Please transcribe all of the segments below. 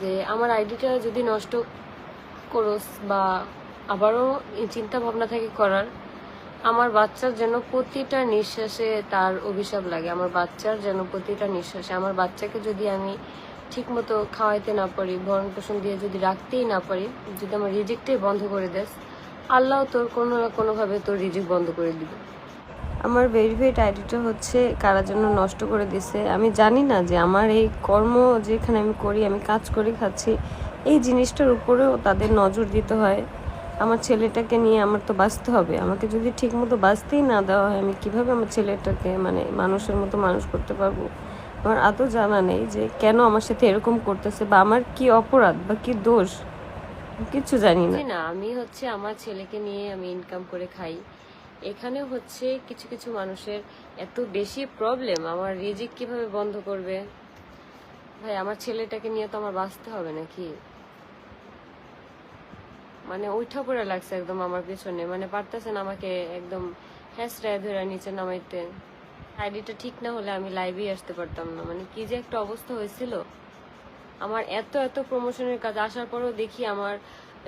যে আমার আইডিটা যদি নষ্ট করোস বা আবারও চিন্তা ভাবনা থাকে করার, আমার বাচ্চার যেন প্রতিটা নিঃশ্বাসে তার অভিশাপ লাগে, আমার বাচ্চার যেন প্রতিটা নিঃশ্বাসে, আমার বাচ্চাকে যদি আমি ঠিক মতো খাওয়াইতে না পারি, ভরণ পোষণ দিয়ে যদি রাখতেই না পারি, যদি আমার রিজেক্টই বন্ধ করে দেস, আল্লাহ তোর কোনো না কোনোভাবে তোর রিজিক বন্ধ করে দিবে। আমার ভেরিফাইড আইডিটা হচ্ছে কারা জন্য নষ্ট করে দিছে। আমি জানি না যে আমার এই কর্ম যেখানে আমি করি, আমি কাজ করে খাচ্ছি, এই জিনিসটার উপরেও তাদের নজর দিতে হয়। আমার ছেলেটাকে নিয়ে আমার তো বাঁচতে হবে। আমাকে যদি ঠিক মতো বাঁচতেই না দেওয়া হয়, আমি কীভাবে আমার ছেলেটাকে মানে মানুষের মতো মানুষ করতে পারব? আমার আদৌ জানা নেই যে কেন আমার সাথে এরকম করতেছে বা আমার কি অপরাধ বা কি দোষ? কিছু জানি না। আমি হচ্ছে আমার ছেলেকে নিয়ে আমি ইনকাম করে খাই। এখানে হচ্ছে কিছু কিছু মানুষের এত বেশি প্রবলেম আমার রিজিক কীভাবে বন্ধ করবে? ভাই, আমার ছেলেটাকে নিয়ে তো আমার বাঁচতে হবে নাকি? মানে উঠা পড়ে লাগছে একদম আমার পিছনে মানে পারতেছেন আমাকে একদম হ্যাঁসরায় ধরে নিচে নামাইতে। আইডিটা ঠিক না হলে আমি লাইভেই আসতে পারতাম না মানে কি যে একটা অবস্থা হয়েছিল। আমার এত এত প্রমোশনের কাজ আসার পরও দেখি আমার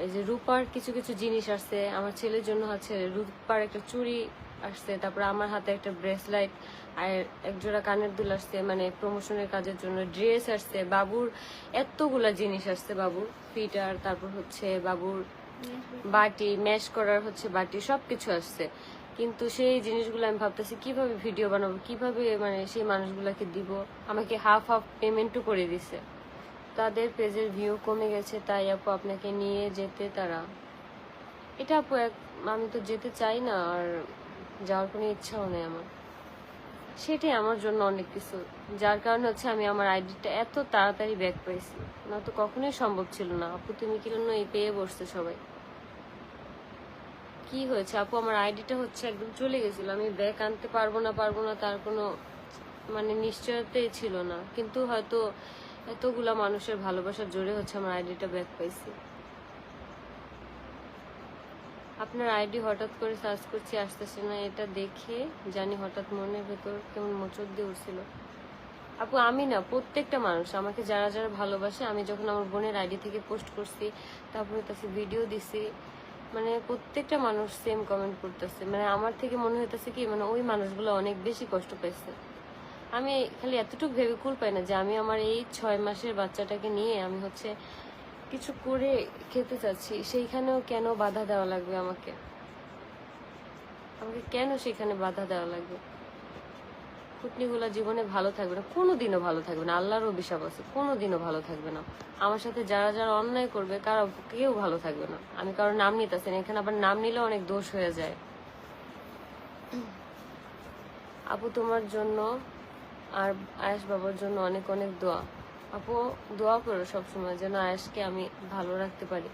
এই যে রূপার কিছু কিছু জিনিস আসছে, আমার ছেলের জন্য হচ্ছে রূপার একটা চুড়ি আসছে, তারপর আমার হাতে একটা ব্রেসলাইট আর এক জোড়া কানের দুল আসছে মানে প্রমোশনের কাজের জন্য ড্রেস আসছে, বাবুর এতগুলা জিনিস আসছে বাবুর ফিটার, তারপর হচ্ছে বাবুর বাটি ম্যাশ করার হচ্ছে বাটি, সবকিছু আসছে। কিন্তু সেই জিনিসগুলো আমি ভাবতেছি, কীভাবে ভিডিও বানাবো, কীভাবে মানে সেই মানুষগুলোকে দিব? আমাকে হাফ হাফ পেমেন্টও করে দিছে। তাদের পেজের ভিউ কমে গেছে, তাই আপু আপনাকে নিয়ে যেতে তারা। এটা আপু এক, আমি তো যেতে চাই না, আর যাওয়ার কোনো ইচ্ছাও নেই আমার। সেটাই আমার জন্য অনেক কিছু। যার কারণে হচ্ছে আমি আমার আইডিটা এত তাড়াতাড়ি ব্যাক পাইছি। না তো কখনোই সম্ভব ছিল না। আপু, তুমি কি জন্য এই পেয়ে বসছে সবাই? কি হয়েছে? আপু, আমার আইডিটা হচ্ছে একদম চলে গেছিল। আমি ব্যাক আনতে পারব না পারব না, তার কোনো মানে নিশ্চয়তাই ছিল না। কিন্তু হয়তো এতগুলা মানুষের ভালোবাসার জোরে হচ্ছে আমার আইডিটা ব্যাক পাইছি। আপনার আইডি হঠাৎ করে সার্চ করছি, আসতেছে না, এটা দেখে জানি হঠাৎ মনের ভেতর কেমন মোচড় দিয়ে উঠছিল। আপু, আমি না, প্রত্যেকটা মানুষ আমাকে যারা যারা ভালোবাসে, আমি যখন আমার বোনের আইডি থেকে পোস্ট করছি, তারপরে তাকে ভিডিও দিছি মানে প্রত্যেকটা মানুষ সেম কমেন্ট করতেছে। মানে আমার থেকে মনে হইতেছে কি মানে ওই মানুষগুলো অনেক বেশি কষ্ট পাইছে। আমি খালি এতটুকু ভেবে কুল পাই না যে আমি আমার এই ছয় মাসের বাচ্চাটাকে নিয়ে আমি হচ্ছে কিছু করে খেতে চাচ্ছি। সেইখানেও কেন বাধা দেওয়া লাগবে আমাকে? আমাকে কেন সেখানে বাধা দেওয়া লাগবে? কুটনিগুলা জীবনে ভালো থাকবে না কোনো দিনও ভালো থাকবে না। আল্লাহর অভিশাপ আছে কোনো দিনও ভালো থাকবে না। আমার সাথে যারা যারা অন্যায় করবে, কারও কেউ ভালো থাকবে না। আমি কারোর নাম নিতেছি না, এখানে আবার নাম নিলে অনেক দোষ হয়ে যায়। আপু, তোমার জন্য আর আয়েশ বাবার জন্য অনেক অনেক দোয়া। আপু, দোয়া করো সবসময় যেন আয়েশকে আমি ভালো রাখতে পারি।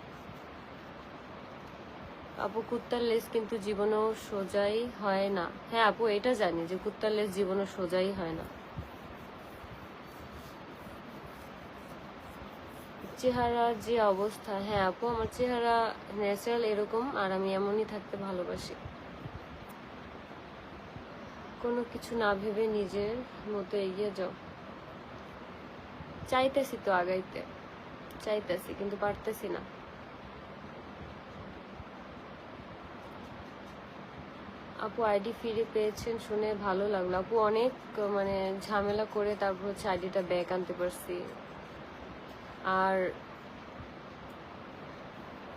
আপু, কুত্তার লেজ কিন্তু জীবনেও সোজাই হয় না। হ্যাঁ আপু, এটা জানি যে কুত্তার লেজ জীবনে সোজাই হয় না। চেহারার যে অবস্থা হ্যাঁ আপু, আমার চেহারা ন্যাচারাল এরকম আর আমি এমনই থাকতে ভালোবাসি। কোনো কিছু না ভেবে নিজের মতো এগিয়ে যাও। চাইতেছি তো আগাইতে, চাইতেছি কিন্তু পারতেছি না। আপু আইডি ফিরে পেয়েছেন শুনে ভালো লাগল। আপু অনেক মানে ঝামেলা করে তারপর হচ্ছে আইডিটা ব্যাক আনতে পারছি। আর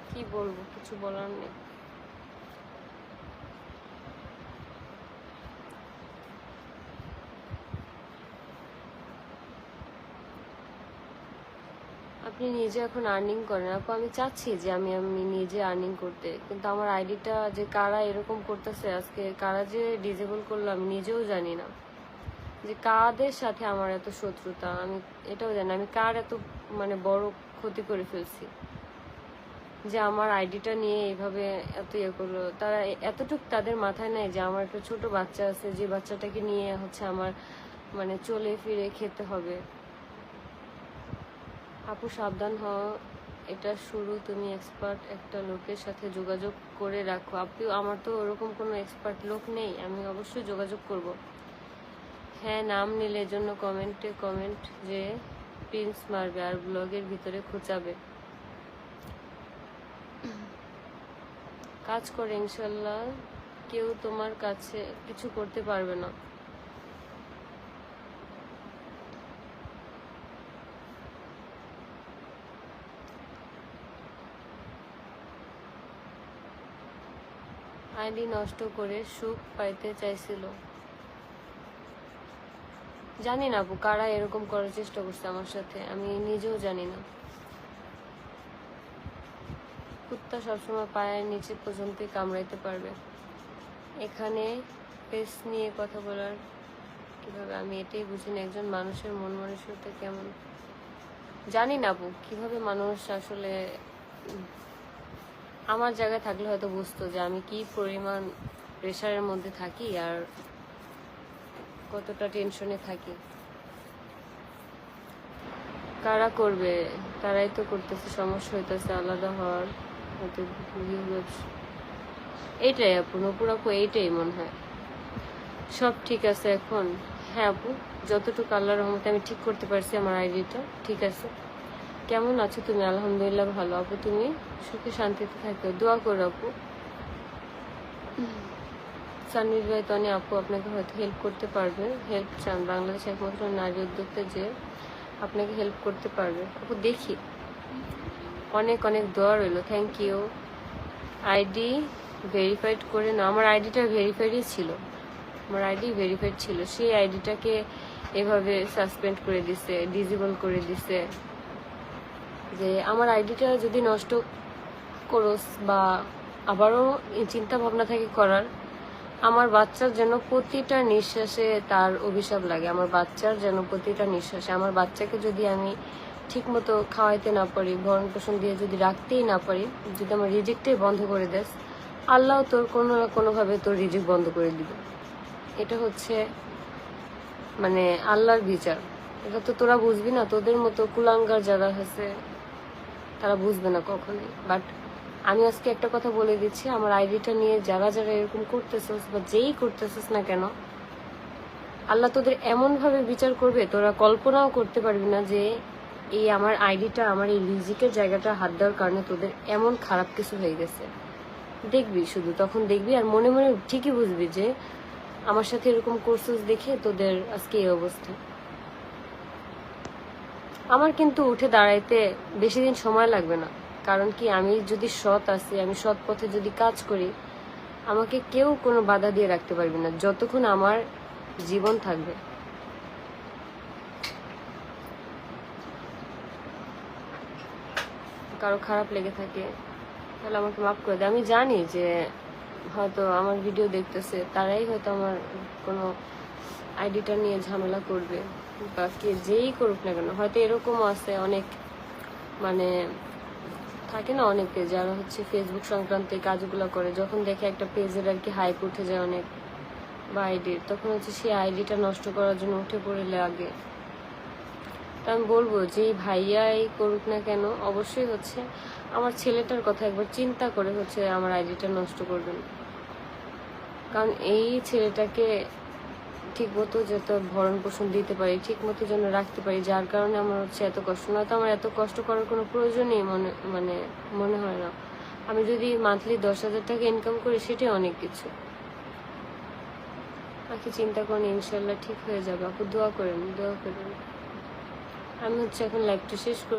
কি বলব, কিছু বলার নেই। আপনি নিজে এখন আর্নিং করেন। আপু, আমি চাচ্ছি যে আমি আমি নিজে আর্নিং করতে। কিন্তু আমার আইডিটা যে কারা এরকম করতেছে আজকে, কারা যে ডিজেবল করল আমি নিজেও জানি না। যে কাদের সাথে আমার এত শত্রুতা? আমি এটাও জানি আমি কার এত মানে বড় ক্ষতি করে ফেলছি? যে আমার আইডিটা নিয়ে এইভাবে এত ইয়ে করল। তারা এতটুক তাদের মাথায় নেয় যে আমার একটা ছোট বাচ্চা আছে, যে বাচ্চাটাকে নিয়ে হচ্ছে আমার মানে চলে ফিরে খেতে হবে। আপু, সাবধান হও। এটা শুরু, তুমি এক্সপার্ট একটা লোকের সাথে যোগাযোগ করে রাখো। আপনি আমার তো ওরকম কোনো এক্সপার্ট লোক নেই, আমি অবশ্যই যোগাযোগ করব। হ্যাঁ নাম নিলে জন্য কমেন্টে কমেন্ট যে প্রিন্স মারবে আর ব্লগের ভিতরে খোঁচাবে। কাজ করে, ইনশাল্লাহ কেউ তোমার কাছে কিছু করতে পারবে না। আইডি নষ্ট করে সুখ পাইতে চাইছিল। জানি না আপু, কারা এরকম করার চেষ্টা করছে আমার সাথে, আমি নিজেও জানি না। কুত্তা সবসময় পায়ের নিচে পর্যন্তই কামড়াইতে পারবে। এখানে পেস নিয়ে কথা বলার কীভাবে, আমি এটাই বুঝি না, একজন মানুষের মন মানসিকতা কেমন? জানি না আপু, কীভাবে মানুষ আসলে আমার জায়গায় থাকলে হয়তো বুঝতো যে আমি কি পরিমাণ প্রেশারের মধ্যে থাকি আর কতটা টেনশনে থাকি। কারা করবে? তারাই তো করতেছে, সমস্যা হইতেছে, আলাদা হওয়ার হয়তো এইটাই আপু, নপুর আপু এইটাই মনে হয়। সব ঠিক আছে এখন? হ্যাঁ আপু, যতটুকু আল্লাহর রহমতে আমি ঠিক করতে পারছি আমার আইডিটা ঠিক আছে। কেমন আছো তুমি? আলহামদুলিল্লাহ ভালো। আপু, তুমি? সুখে শান্তিতে থাকো। দোয়া করো আপু। সানভীর ভাই, তনি আপু, আপনাকে হয়তো হেল্প করতে পারবে। হেল্প চান। বাংলাদেশ একমাত্র নারী উদ্যোক্তা যে আপনাকে হেল্প করতে পারবে। আপু, দেখি। অনেক অনেক দোয়া রইল। থ্যাংক ইউ আইডি ভেরিফাইড করে না আমার আইডিটা ভেরিফাইডই ছিল। আমার আইডি ভেরিফাইড ছিল। সেই আইডিটাকে এভাবে সাসপেন্ড করে দিছে ডিজেবল করে দিছে। যে আমার আইডিটা যদি নষ্ট করোস বা আবারও চিন্তা ভাবনা থাকে করার, আমার বাচ্চার যেন প্রতিটা নিঃশ্বাসে তার অভিশাপ লাগে, আমার বাচ্চার যেন প্রতিটা নিঃশ্বাসে, আমার বাচ্চাকে যদি আমি ঠিক মতো খাওয়াইতে না পারি ভরণ পোষণ দিয়ে যদি রাখতেই না পারি, যদি আমার রিজিকটাই বন্ধ করে দেস, আল্লাহ তোর কোনো না কোনোভাবে তোর রিজিক বন্ধ করে দিবে। এটা হচ্ছে মানে আল্লাহর বিচার। এটা তো তোরা বুঝবি না, তোদের মতো কুলাঙ্গার যারা আছে তারা বুঝবে না কখনোই। বাট আমি আজকে একটা কথা বলে দিচ্ছি, আমার আইডিটা নিয়ে যারা যারা এরকম করতেছিস বা যেই করতেছিস না কেন, আল্লাহ তোদের এমন ভাবে বিচার করবে, তোরা কল্পনাও করতে পারবি না যে এই আমার আইডিটা, আমার এই রিজিকের জায়গাটা হাত দেওয়ার কারণে তোদের এমন খারাপ কিছু হয়ে গেছে। দেখবি শুধু, তখন দেখবি আর মনে মনে ঠিকই বুঝবি যে আমার সাথে এরকম কোর্সেস দেখে তোদের আজকে এই অবস্থা। আমার কিন্তু উঠে দাঁড়াইতে বেশি দিন সময় লাগবে না। কারণ কি, আমি যদি সৎ আছি, আমি সৎ পথে যদি কাজ করি, আমাকে কেউ কোনো বাধা দিয়ে রাখতে পারবে না, যতক্ষণ আমার জীবন থাকবে। কারও খারাপ লেগে থাকে, তাহলে আমাকে মাফ করে দেয় আমি জানি যে হয়তো আমার ভিডিও দেখতেছে, তারাই হয়তো আমার কোনো আইডিটা নিয়ে ঝামেলা করবে। বা কে যেই করুক না কেন, হয়তো এরকমও আছে অনেক মানে থাকে না অনেকে যারা হচ্ছে ফেসবুক সংক্রান্ত এই কাজগুলো করে, যখন দেখে একটা পেজের আর কি হাইপ উঠে যায় অনেক বা আইডির তখন হচ্ছে সেই আইডিটা নষ্ট করার জন্য উঠে পড়ে লাগে। তা আমি বলব যে ভাইয়াই করুক না কেন, অবশ্যই হচ্ছে আমার ছেলেটার কথা একবার চিন্তা করে হচ্ছে আমার আইডিটা নষ্ট করবেন। কারণ এই ছেলেটাকে ঠিক মতো যত ভরণ পোষণ দিতে পারি ঠিক মতো যেন রাখতে পারি, যার কারণে আমার হচ্ছে এত কষ্ট। না তো আমার এত কষ্ট করার কোনো প্রয়োজনই মনে মানে মনে হয় না। আমি যদি মান্থলি দশ হাজার টাকা ইনকাম করি, সেটাই অনেক কিছু। বাকি চিন্তা করেন, ইনশাল্লাহ ঠিক হয়ে যাবে। আপু, দোয়া করেন দোয়া করেন। আমি হচ্ছে এখন লাইফটা শেষ করে